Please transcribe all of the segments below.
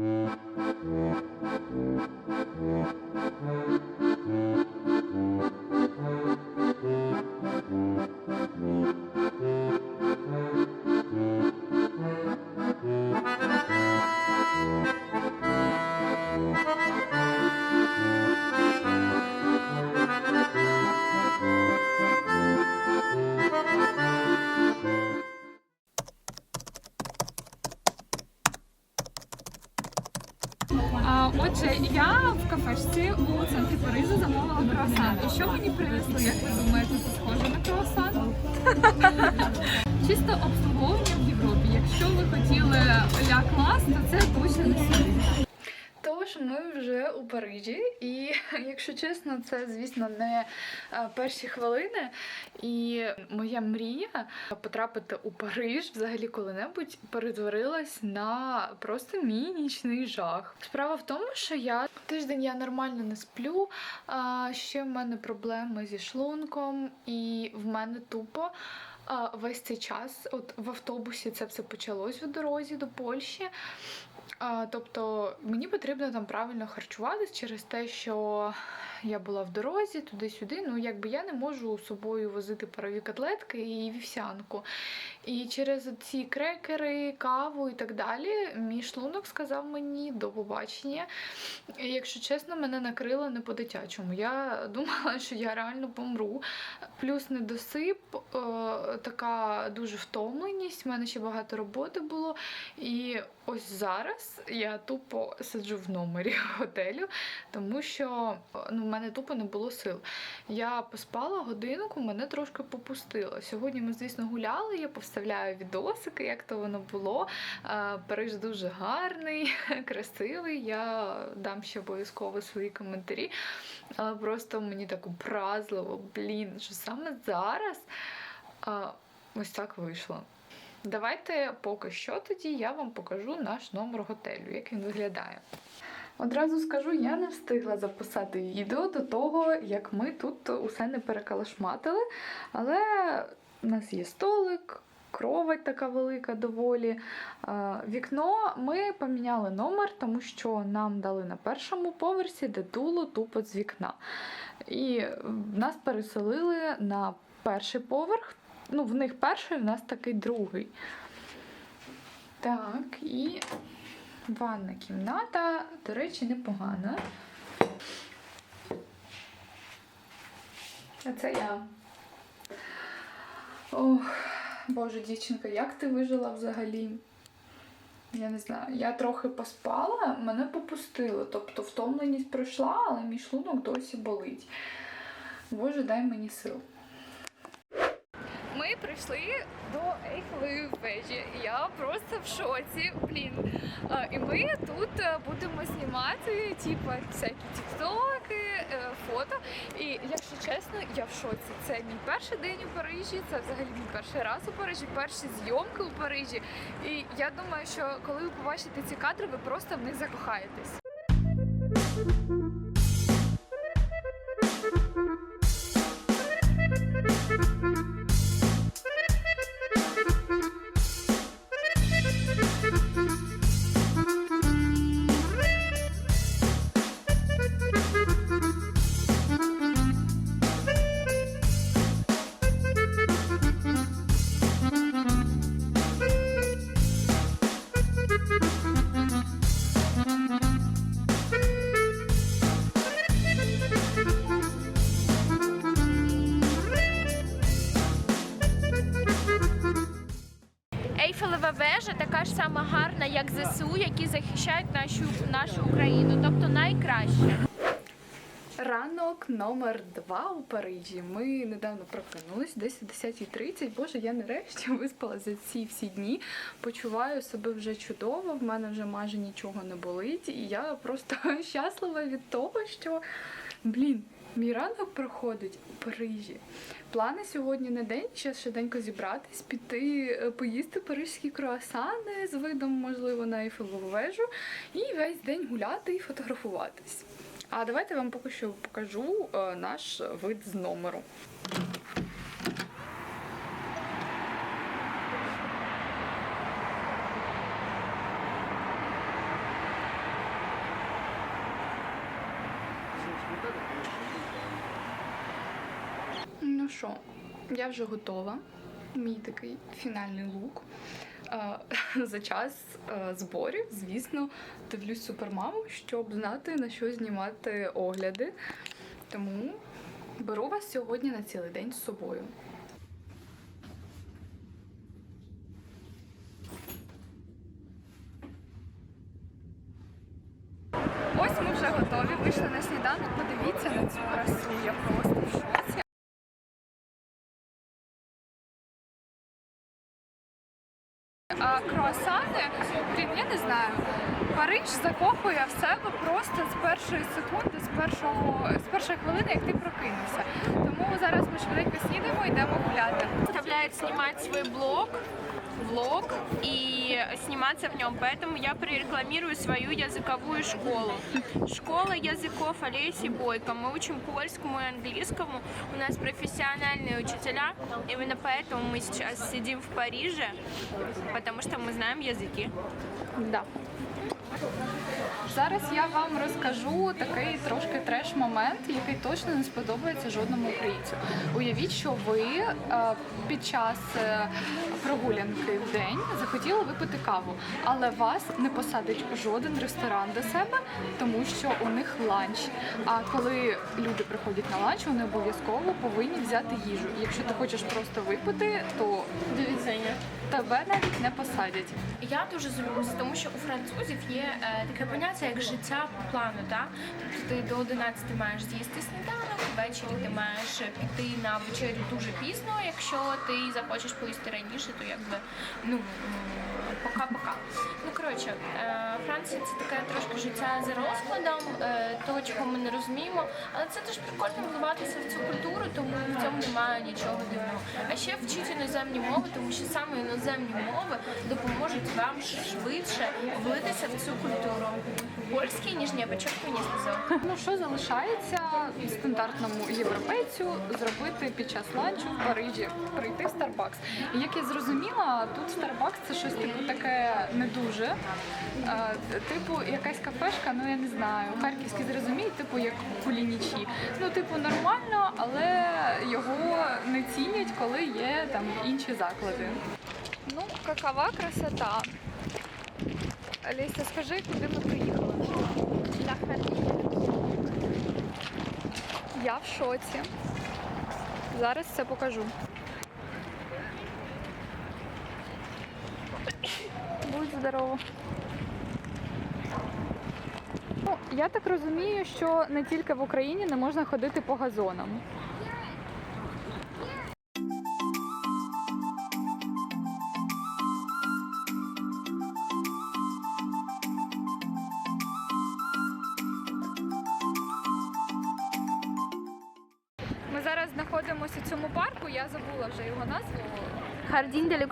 Yeah. Yeah. Yeah. І якщо чесно, це звісно не е, перші хвилини. І моя мрія потрапити у Париж взагалі коли-небудь перетворилась на просто мій нічний жах. Справа в тому, що я тиждень я нормально не сплю. А ще в мене проблеми зі шлунком, і в мене тупо. Весь цей час, от в автобусі це все почалось в дорозі до Польщі. Тобто мені потрібно там правильно харчуватись через те, що я була в дорозі туди-сюди. Ну, якби я не можу з собою возити парові котлетки і вівсянку. І через ці крекери, каву і так далі, мій шлунок сказав мені до побачення. Якщо чесно, мене накрило не по-дитячому. Я думала, що я реально помру. Плюс недосип, е, така дуже втомленість. в мене ще багато роботи було. І ось зараз я тупо сиджу в номері готелю, тому що ну, мене тупо не було сил. Я поспала годинку, мене трошки попустило. Сьогодні ми, звісно, гуляли, я повставляю відосики, як то воно було. Е, Париж дуже гарний, красивий. Я дам ще обов'язково свої коментарі. Але просто мені так образливо, блін, що саме зараз е, ось так вийшло. Давайте поки що тоді я вам покажу наш номер готелю, як він виглядає. Одразу скажу, я не встигла записати відео до того, як ми тут усе не перекалашматили. Але у нас є столик, кровать така велика доволі. Е, Вікно ми поміняли номер, тому що нам дали на першому поверсі, де дуло тупо з вікна. І нас переселили на перший поверх. Ну, в них перший, в нас такий другий. Так, і ванна кімната, до речі, непогана. А це я. Ох, боже, дівчинка, як ти вижила взагалі? Я не знаю, я трохи поспала, мене попустило. Тобто втомленість пройшла, але мій шлунок досі болить. Боже, дай мені сил. Прийшли до Ейфелевої вежі. Я просто в шоці. Блін. І ми тут е, будемо знімати, типу, всякі тіктоки, е, фото. І якщо чесно, я в шоці. Це мій перший день у Парижі, це взагалі мій перший раз у Парижі, перші зйомки у Парижі. І я думаю, що коли ви побачите ці кадри, ви просто в них закохаєтесь. Нашу, Україну, тобто найкраще. Ранок номер два у Парижі. Ми недавно прокинулись, десь о 10.30. Боже, я нарешті виспала за ці всі дні. Почуваю себе вже чудово, в мене вже майже нічого не болить. І я просто щаслива від того, що, блін, мій ранок проходить у Парижі. Плани сьогодні на день, ще швиденько зібратись, піти е, поїсти парижські круасани з видом, можливо, на Ейфелеву вежу, і весь день гуляти і фотографуватись. А давайте вам поки що покажу е, наш вид з номеру. що, я вже готова. Мій такий фінальний лук. Е, За час е, зборів, звісно, дивлюсь супермаму, щоб знати на що знімати огляди. Тому беру вас сьогодні на цілий день з собою. Ось ми вже готові. Вийшли на сніданок. Подивіться на цю красу. Я просто в шоці. А круасани, блін, я не знаю. Париж закохує в себе просто з першої секунди, з першого з першої хвилини, як ти прокинувся. Тому зараз ми швиденько снідаємо, йдемо гуляти. Ставляють знімати свій блог, влог и сниматься в нем. Поэтому я прорекламирую свою языковую школу. Школа языков Олеси Бойко. Мы учим польскому и английскому. У нас профессиональные учителя. Именно поэтому мы сейчас сидим в Париже, потому что мы знаем языки. Да. Зараз я вам розкажу такий трошки треш-момент, який точно не сподобається жодному українцю. Уявіть, що ви е, під час е, прогулянки в день захотіли випити каву, але вас не посадить жоден ресторан до себе, тому що у них ланч. А коли люди приходять на ланч, вони обов'язково повинні взяти їжу. Якщо ти хочеш просто випити, то тебе навіть не посадять. Я дуже злюся, тому що у французів є е, таке поняття як життя по плану. Да? Тобто ти до 11 маєш з'їсти сніданок, ввечері ти маєш піти на вечерю дуже пізно. Якщо ти захочеш поїсти раніше, то якби ну пока-пока. Ну коротше, е, Франція це таке трошки життя за розкладом, е, того, чого ми не розуміємо. Але це дуже прикольно вливатися в цю культуру, тому в цьому немає нічого дивного. А ще вчіть іноземні мови, тому що саме іноземні мови допоможуть вам швидше влитися в цю культуру. Польський, ніж ні, почок мені сказав. Ну що залишається стандартному європейцю зробити під час ланчу в Парижі? Прийти в Starbucks. Як я зрозуміла, тут Starbucks це щось типу таке не дуже. Е, Типу, якась кафешка, ну я не знаю. Харківські зрозуміють, типу як кулінічі. Ну, типу, нормально, але його не цінять, коли є там інші заклади. Ну, какова красота. Олеся, скажи, куди ми приїхали? Я в шоці. Зараз все покажу. Будь здорова. Ну, я так розумію, що не тільки в Україні не можна ходити по газонам.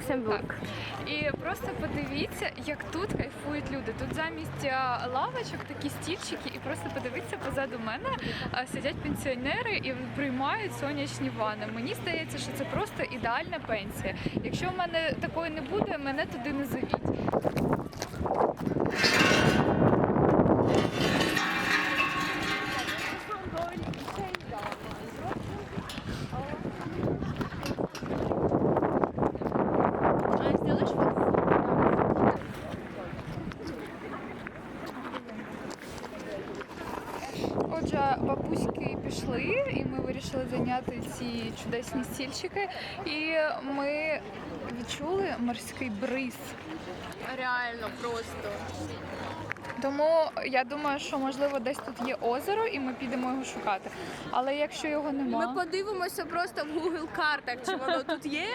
Люксембург. І просто подивіться, як тут кайфують люди. Тут замість лавочок такі стільчики, і просто подивіться позаду мене сидять пенсіонери і приймають сонячні ванни. Мені здається, що це просто ідеальна пенсія. Якщо в мене такої не буде, мене туди не зовіть. А сделаешь Отже, бабуськи пішли, і ми вирішили зайняти ці чудесні стільчики. І ми відчули морський бриз. Реально просто. Тому я думаю, що можливо десь тут є озеро, і ми підемо його шукати. Але якщо його нема, Ми подивимося просто в Google картах, чи воно тут є.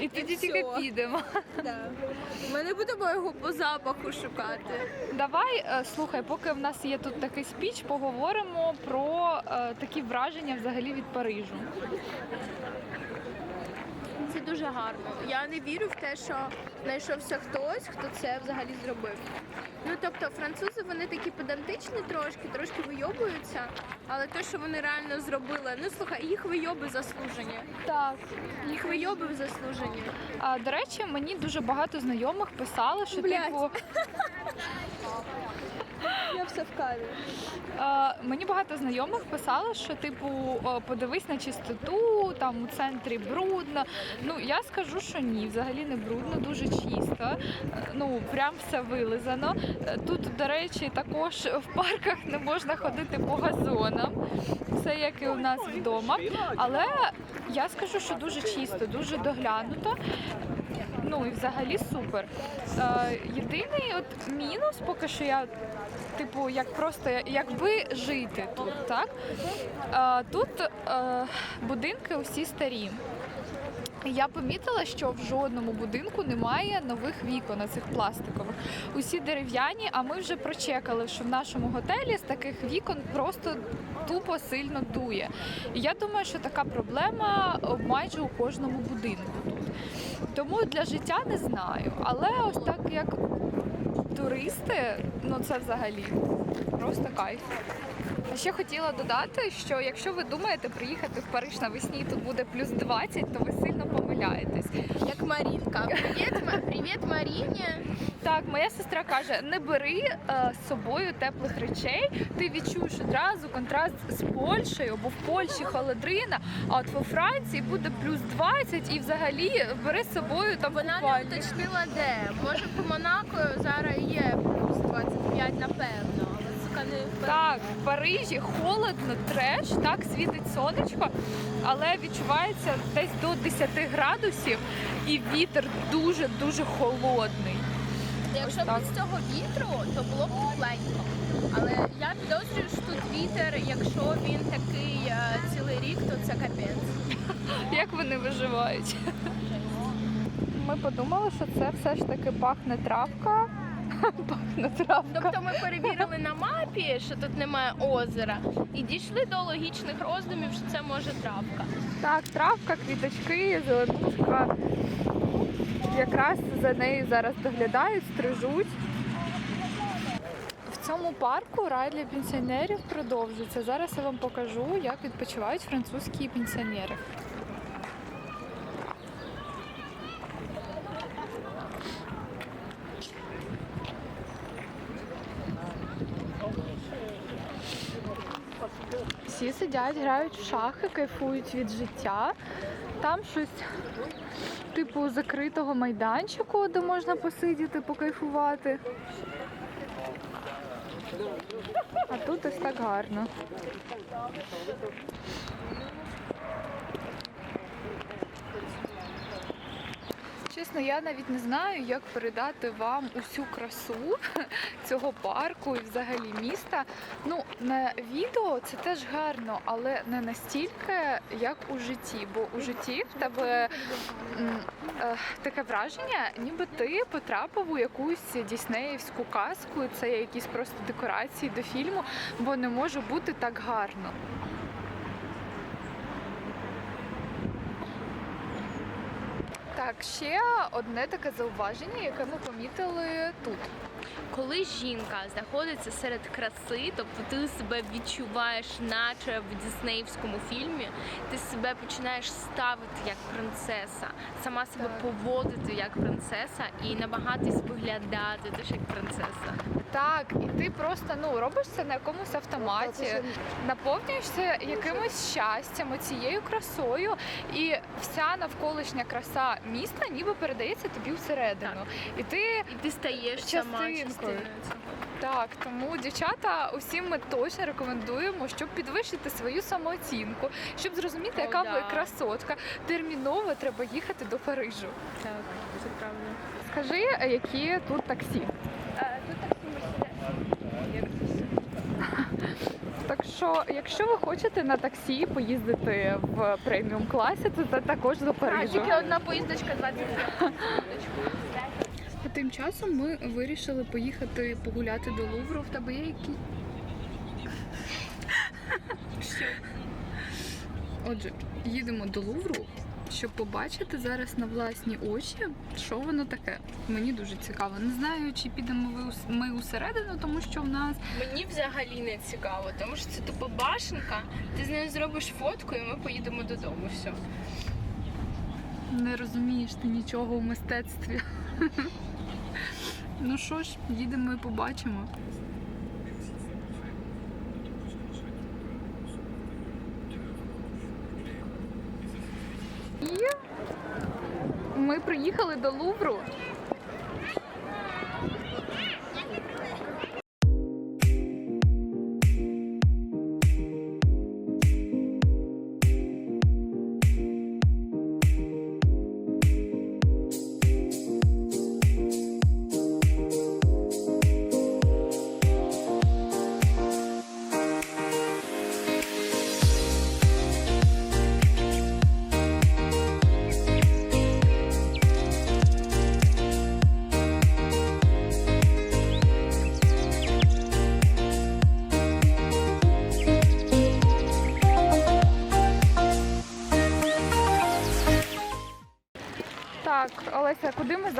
і тоді тільки підемо. Да. Ми не будемо його по запаху шукати. Давай е, слухай, поки в нас є тут такий спіч, поговоримо про е, такі враження взагалі від Парижу. Це дуже гарно. Я не вірю в те, що знайшовся хтось, хто це взагалі зробив. Ну тобто, французи вони такі педантичні трошки, трошки вийобуються, але те, що вони реально зробили, ну слухай, їх вийоби заслужені. Так. Їх вийоби заслужені. А до речі, мені дуже багато знайомих писали, що Блядь. типу Я все в каві? Е, Мені багато знайомих писали, що типу подивись на чистоту, там у центрі брудно. Ну я скажу, що ні, взагалі не брудно, дуже чисто. Ну прям все вилизано. Тут, до речі, також в парках не можна ходити по газонам. Все як і у нас вдома. Але я скажу, що дуже чисто, дуже доглянуто. Ну і взагалі супер. Е, єдиний от мінус, поки що я типу, як просто якби жити тут, так? Е, тут е, будинки усі старі. Я помітила, що в жодному будинку немає нових вікон цих пластикових. Усі дерев'яні, а ми вже прочекали, що в нашому готелі з таких вікон просто тупо сильно дує. І я думаю, що така проблема майже у кожному будинку тут. Тому для життя не знаю. Але ось так як туристи, ну це взагалі просто кайф. Ще хотіла додати, що якщо ви думаєте приїхати в Париж навесні, і тут буде плюс 20, то ви сильно помиляєтесь. Як Марінка. Привіт, привіт Маріні. Так, моя сестра каже: не бери е, з собою теплих речей. Ти відчуєш одразу контраст з Польщею, бо в Польщі холодрина, а от во Франції буде плюс 20 і взагалі бери з собою там Вона не купальник. уточнила де. Може по Монако зараз є плюс 25, напевно. Але сука не впевнена. Так, в Парижі холодно, треш, так світить сонечко, але відчувається десь до 10 градусів, і вітер дуже дуже холодний. Якщо б без цього вітру, то було б тепленько. Але я підозрюю, що тут вітер, якщо він такий е, цілий рік, то це капець. Як вони виживають? Ми подумали, що це все ж таки пахне травка. Пахне травка. Тобто ми перевірили на мапі, що тут немає озера, і дійшли до логічних роздумів, що це може травка. Так, травка, квіточки, зеленушка. Якраз за нею зараз доглядають, стрижуть. В цьому парку рай для пенсіонерів продовжується. Зараз я вам покажу, як відпочивають французькі пенсіонери. Всі сидять, грають в шахи, кайфують від життя. Там щось типу закритого майданчику, де можна посидіти, покайфувати. А тут ось так гарно. Чесно, я навіть не знаю, як передати вам усю красу цього парку і взагалі міста. Ну, на відео це теж гарно, але не настільки, як у житті. Бо у житті в тебе таке враження, ніби ти потрапив у якусь діснеївську казку, це якісь просто декорації до фільму, бо не може бути так гарно. Так, ще одне таке зауваження, яке ми помітили тут. Коли жінка знаходиться серед краси, тобто ти себе відчуваєш, наче в діснеївському фільмі, ти себе починаєш ставити як принцеса, сама себе поводити як принцеса і намагатись виглядати теж як принцеса. Так, і ти просто ну робиш це на якомусь автоматі, наповнюєшся якимось щастям, оцією красою, і вся навколишня краса міста ніби передається тобі всередину. І ти І ти стаєш сама частиною так, тому дівчата, усім ми точно рекомендуємо, щоб підвищити свою самооцінку, щоб зрозуміти, О, яка ви красотка. Терміново треба їхати до Парижу. Так, це правда. Скажи, які тут таксі? Тут таксі Мерседес. Так що, якщо ви хочете на таксі поїздити в преміум класі, то це також до А, Парижу. тільки одна поїздочка 20 Тим часом ми вирішили поїхати погуляти до Лувру. В тебе є які? Отже, їдемо до Лувру, щоб побачити зараз на власні очі, що воно таке. Мені дуже цікаво. Не знаю, чи підемо ми усередину, тому що в нас Мені взагалі не цікаво, тому що це тупо башенка. Ти з нею зробиш фотку, і ми поїдемо додому. Все. не розумієш ти нічого у мистецтві. Ну що ж, їдемо і побачимо. ми приїхали до Лувру.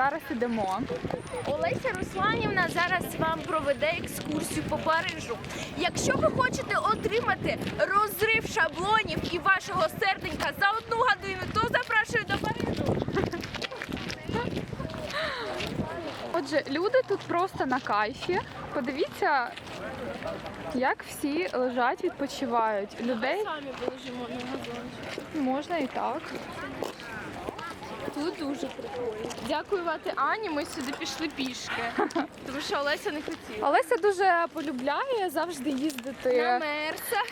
Зараз ідемо? Олеся Русланівна зараз вам проведе екскурсію по Парижу. Якщо ви хочете отримати розрив шаблонів і вашого серденька за одну годину, то запрошую до Парижу. Отже, люди тут просто на кайфі. Подивіться, як всі лежать, відпочивають. Людей Самі полежимо на газончик. можна і так. Тут дуже прикольно. Дякувати Ані, ми сюди пішли пішки. Тому що Олеся не хотіла. Олеся дуже полюбляє завжди їздити На мерсах.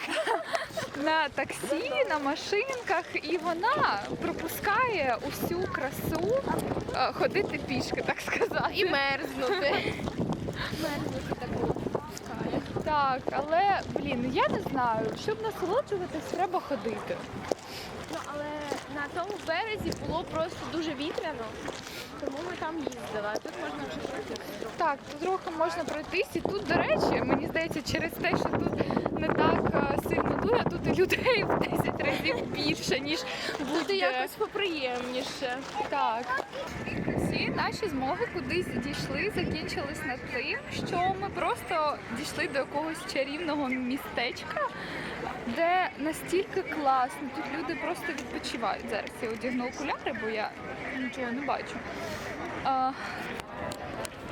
на таксі, на машинках, і вона пропускає усю красу е, ходити пішки, так сказати. І мерзнути. Мерзнути так пускає. Так, але блін, я не знаю, щоб насолоджуватись, треба ходити. Ну, але на тому березі було просто дуже вітряно, тому ми там їздили. А тут можна вже пройти. Так, тут трохи можна пройтись, і тут, до речі, мені здається, через те, що тут не так е, сильно дує, тут і людей в 10 разів більше, ніж Буде якось поприємніше. Так. Всі наші змоги кудись дійшли, закінчились над тим, що ми просто дійшли до якогось чарівного містечка, де настільки класно, тут люди просто відпочивають. Зараз я одягну окуляри, бо я нічого не бачу. А,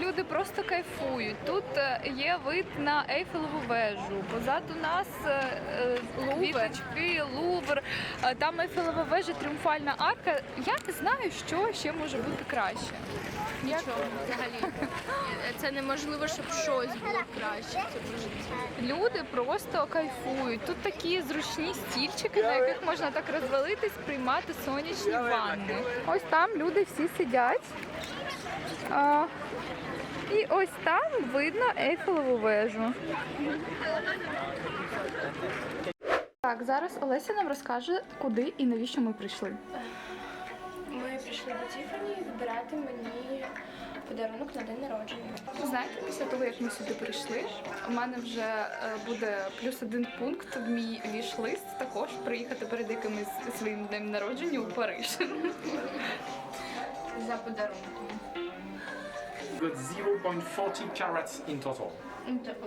Люди просто кайфують. Тут е, є вид на Ейфелеву вежу. Позаду нас е, е, квіточки, Лувр. Там Ейфелева вежа, тріумфальна арка. Я не знаю, що ще може бути краще. Нічого взагалі. Це неможливо, щоб щось було краще в цьому житті. люди просто кайфують. Тут такі зручні стільчики, на яких можна так розвалитись, приймати сонячні ванни. Ось там люди всі сидять. А, і ось там видно Ейфелеву вежу. Так, зараз Олеся нам розкаже, куди і навіщо ми прийшли. Прийшли до Тіфані вибирати мені подарунок на день народження. Знаєте, після того, як ми сюди прийшли, у мене вже е, буде плюс один пункт в мій віш-лист також приїхати перед якимось своїм днем народження у Париж. За подарунком. Got 0.40 carats in total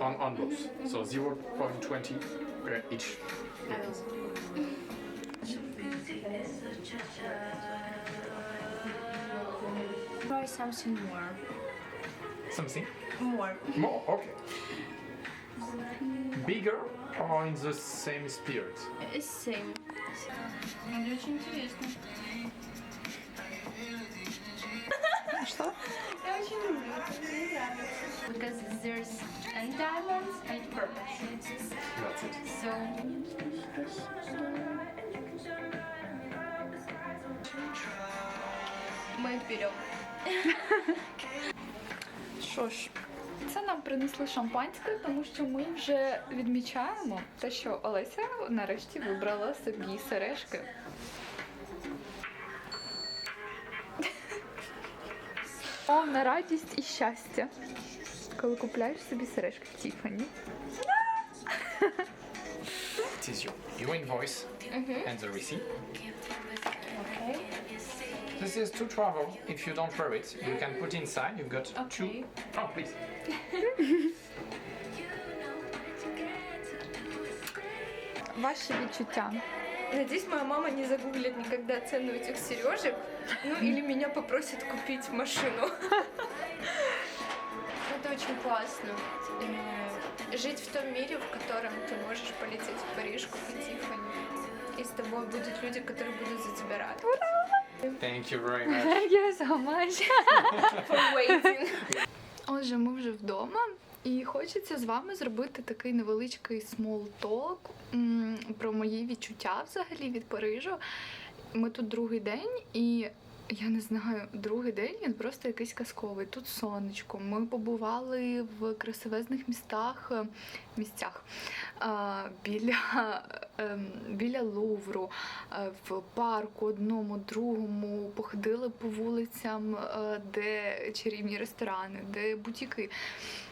on, on both. So 0.20 per each. Try something more. Something More. more, okay. Bigger or in the same spirit? Same. Мне очень интересно. Что? Я очень люблю. Мне нравится. Because there's and diamonds and pearls. That's it. So мы их берем. Що ж, це нам принесли шампанське, тому що ми вже відмічаємо те, що Олеся нарешті вибрала собі сережки. Повна радість і щастя, коли купляєш собі сережки в Тіфані. It is your, and the receipt. This is to travel. If you don't wear it, you can put inside. You've got Okay. two. Oh, please. Ваші відчуття. Надеюсь, моя мама не загуглит никогда цену этих сережек, ну или меня попросит купить машину. Это очень классно. Э, Жить в том мире, в котором ты можешь полететь в Париж, купить Тиффани. И с тобой будут люди, которые будут за тебя рады. Thank you very much. Thank you so much. For waiting. Отже, ми вже вдома. І хочеться з вами зробити такий невеличкий смолток про мої відчуття взагалі від Парижу. Ми тут другий день, і я не знаю, другий день він просто якийсь казковий. Тут сонечко. Ми побували в красивезних містах, е, місцях біля, ем, біля Лувру, е, в парку одному, другому, походили по вулицям, е, де чарівні ресторани, де бутіки.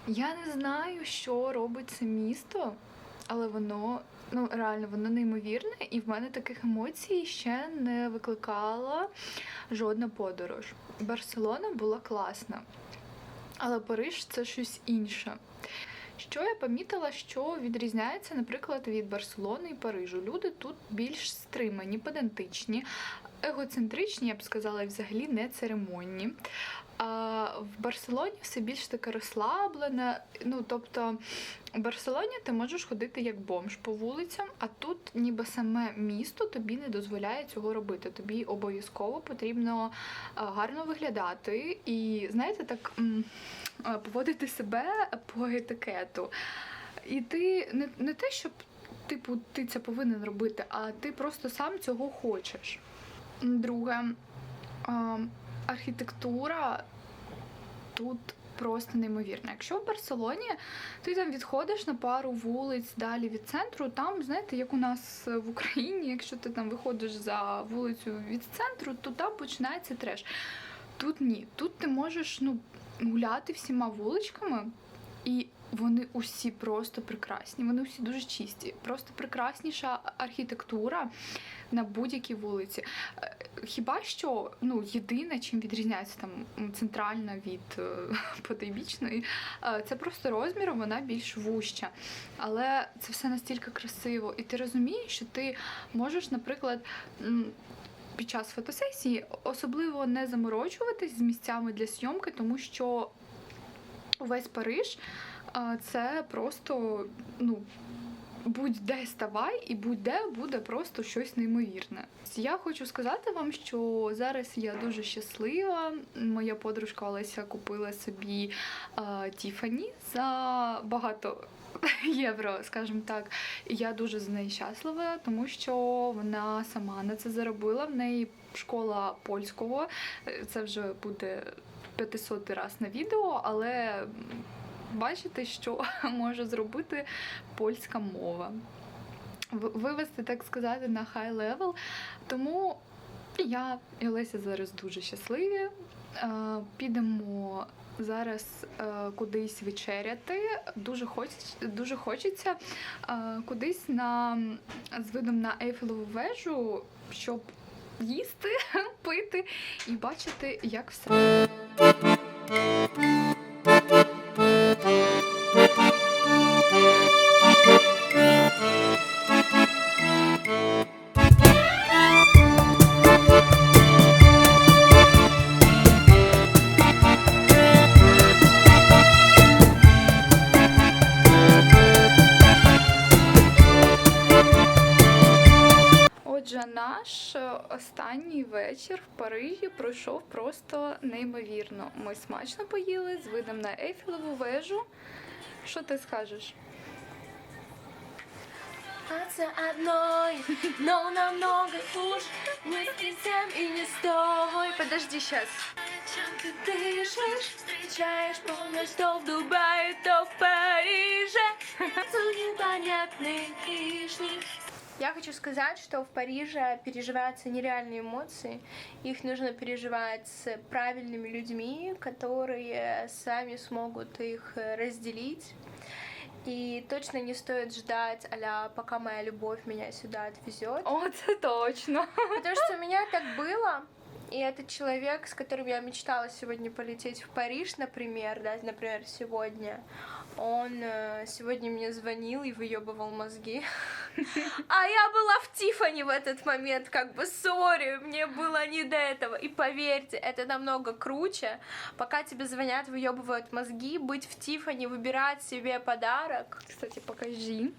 Я не знаю, що робить це місто, але воно. Ну, реально, воно неймовірне, і в мене таких емоцій ще не викликала жодна подорож. Барселона була класна, але Париж це щось інше. Що я помітила, що відрізняється, наприклад, від Барселони і Парижу. Люди тут більш стримані, педантичні, егоцентричні, я б сказала, і взагалі не церемонні. А в Барселоні все більш таке розслаблене. Ну, тобто, у Барселоні ти можеш ходити як бомж по вулицям, а тут ніби саме місто тобі не дозволяє цього робити. Тобі обов'язково потрібно гарно виглядати і, знаєте, так поводити себе по етикету. І ти не, не те, щоб типу, ти це повинен робити, а ти просто сам цього хочеш. Друге, архітектура тут просто неймовірна. Якщо в Барселоні ти там відходиш на пару вулиць далі від центру, там, знаєте, як у нас в Україні, якщо ти там виходиш за вулицю від центру, то там починається треш. Тут ні. Тут ти можеш ну, гуляти всіма вуличками, і вони усі просто прекрасні. Вони усі дуже чисті. Просто прекрасніша архітектура на будь-якій вулиці. Е, Хіба що ну, єдине, чим відрізняється там центральна від е, потойбічної, е, це просто розміром вона більш вуща. Але це все настільки красиво. І ти розумієш, що ти можеш, наприклад. Під час фотосесії особливо не заморочуватись з місцями для зйомки, тому що увесь Париж це просто ну, будь-де ставай і будь-де буде просто щось неймовірне. Я хочу сказати вам, що зараз я дуже щаслива. Моя подружка Олеся купила собі а, Тіфані за багато. Євро, скажімо так, і я дуже з нею щаслива, тому що вона сама на це заробила. В неї школа польського. Е, Це вже буде 500 раз на відео, але бачите, що може зробити польська мова. Вивести, так сказати, на хай левел. Тому я і Олеся зараз дуже щасливі. Е, Підемо зараз е, кудись вечеряти. Дуже хоч, дуже хочеться е, кудись на з видом на Ейфелеву вежу, щоб їсти, пити і бачити, як все. неймовірно. Ми смачно поїли з видом на Ейфелеву вежу. Що ти скажеш? Остаться одной, но намного хуже Не с кем и не с тобой Подожди, сейчас. Чем ты дышишь, встречаешь помнишь То в Дубае, то в Париже Тут непонятный лишний Я хочу сказать, что в Париже переживаются нереальные эмоции. Их нужно переживать с правильными людьми, которые сами смогут их э, разделить. И точно не стоит ждать, а пока моя любовь меня сюда отвезет. Це точно. Потому что у меня так было. И этот человек, с которым я мечтала сегодня полететь в Париж, например, да, например, сегодня, он э, сегодня мне звонил и выебывал мозги. А я была в Тифани в этот момент, как бы, сори, мне было не до этого. И поверьте, это намного круче, пока тебе звонят, выебывают мозги, быть в Тифани, выбирать себе подарок. Кстати, покажи.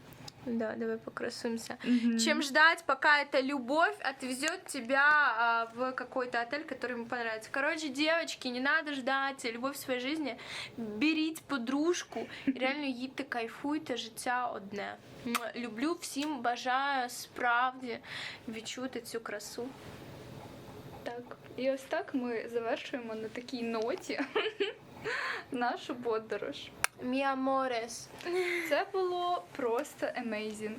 Да, давай покрасуемся. Чем ждать, пока эта любовь отвезет тебя а, в какой-то отель, который ему понравится. Короче, девочки, не надо ждать любовь в своей жизни. Беріть подружку, і реально їдьте, кайфуйте, життя одне. Муа. Люблю всім, бажаю справді відчути цю красу. Так, і ось так ми завершуємо на такій ноті нашу подорож. Мі аморес. Це було просто amazing.